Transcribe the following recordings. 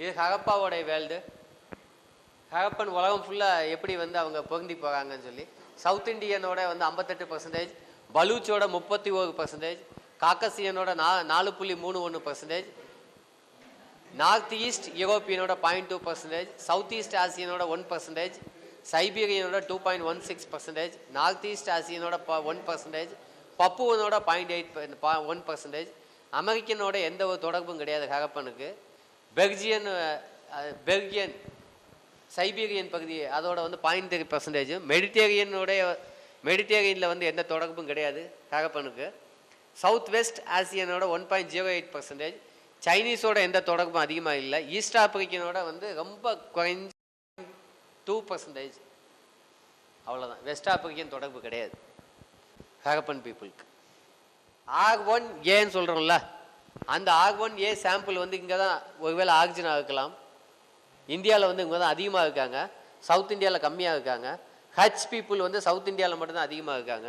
இது ஹரப்பாவோடைய வேல்டு. ஹரப்பன் உலகம் ஃபுல்லாக எப்படி வந்து அவங்க பொருந்தி போகிறாங்கன்னு சொல்லி சவுத் இண்டியனோட வந்து ஐம்பத்தெட்டு பர்சன்டேஜ் பலூச்சோட முப்பத்தி ஒரு பர்சன்டேஜ் காக்கசியனோட நா நாலு புள்ளி மூணு ஒன்று percentage north east யூரோப்பியனோட point two percentage south east ஆசியனோட one percentage சைபீரியனோட two point one six percentage north east ஆசியனோட one percentage பப்புவனோட பாயிண்ட் எயிட் ஒன் பர்சன்டேஜ் அமெரிக்கனோட எந்த ஒரு தொடர்பும் கிடையாது ஹரப்பனுக்கு பெல்ஜியன் அஹ், பெல்கியன் சைபீரியன் பகுதி அதோட வந்து பாயிண்ட் த்ரீ பர்சன்டேஜ் மெடிட்டேரியனுடைய மெடிட்டேரியனில் வந்து எந்த தொடர்பும் கிடையாது ஹரப்பனுக்கு south west ஆசியனோட one point zero eight percentage சைனீஸோட எந்த தொடர்பும் அதிகமாக இல்லை ஈஸ்ட் ஆப்பிரிக்கனோட வந்து ரொம்ப குறைஞ்ச டூ பர்சன்டேஜ் அவ்வளோதான் வெஸ்ட் ஆப்பிரிக்கன் தொடர்பு கிடையாது. ஹரப்பன் பீப்புளுக்கு ஆர் ஒன் ஏன்னு சொல்கிறோம்ல அந்த ஆக் ஒன் ஏ சாம்பிள் வந்து இங்கே தான் ஒருவேளை ஆக்சிஜனாக இருக்கலாம். இந்தியாவில் வந்து இங்கே தான் அதிகமாக இருக்காங்க. சவுத் இந்தியாவில் கம்மியாக இருக்காங்க. ஹச் பீப்புள் வந்து சவுத் இந்தியாவில் மட்டும்தான் அதிகமாக இருக்காங்க.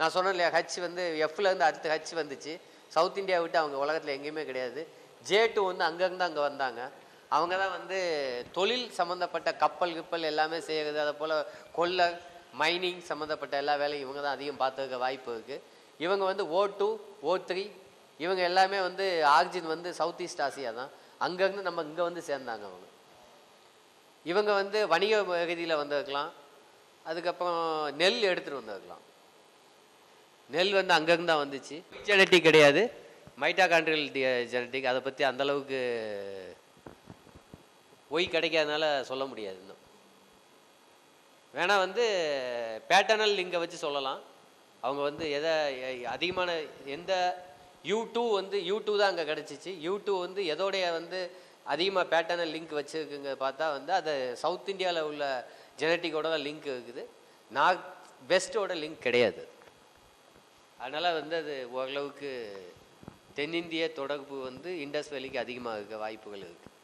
நான் சொன்னேன் இல்லையா ஹச் வந்து எஃப்லேருந்து அடுத்து ஹச் வந்துச்சு. சவுத் இந்தியா விட்டு அவங்க உலகத்தில் எங்கேயுமே கிடையாது. ஜே டூ வந்து அங்கேருந்து அங்கே வந்தாங்க. அவங்க தான் வந்து தொழில் சம்மந்தப்பட்ட கப்பல் கிப்பல் எல்லாமே செய்கிறது அதை போல் கொள்ளர் மைனிங் சம்மந்தப்பட்ட எல்லா வேலையும் இவங்க தான் அதிகம் பார்த்துருக்க வாய்ப்பு இருக்குது இவங்க வந்து ஓ டூ ஓ த்ரீ இவங்க எல்லாமே வந்து ஆக்சிஜன் வந்து சவுத் ஈஸ்ட் ஆசியா தான். அங்கேருந்து நம்ம இங்கே வந்து சேர்ந்தாங்க அவங்க. இவங்க வந்து வணிக பகுதியில் வந்திருக்கலாம். அதுக்கப்புறம் நெல் எடுத்துகிட்டு வந்திருக்கலாம். நெல் வந்து அங்கேருந்து தான் வந்துச்சு. ஜெனட்டிக் கிடையாது. மைட்டாகாண்ட்ரியல் ஜெனட்டிக் அதை பற்றி அந்தளவுக்கு ஒய் கிடைக்காதனால சொல்ல முடியாது இன்னும். வேணால் வந்து பேட்டர்னல் லிங்கை வச்சு சொல்லலாம். அவங்க வந்து எதை அதிகமான எந்த யூ டூ வந்து யூ டூ தான் அங்கே கிடச்சிச்சு. யூ டூ வந்து எதோடைய வந்து அதிகமாக பேட்டர்னல் லிங்க் வச்சுருக்குங்க பார்த்தா வந்து அது சவுத் இந்தியாவில் உள்ள ஜெனட்டிக்கோட தான் லிங்க் இருக்குது. நார்த் வெஸ்ட்டோட லிங்க் கிடையாது. அதனால் வந்து அது ஓரளவுக்கு தென்னிந்திய தொடர்பு வந்து இண்டஸ் வேலிக்கு அதிகமாக இருக்க வாய்ப்புகள் இருக்குது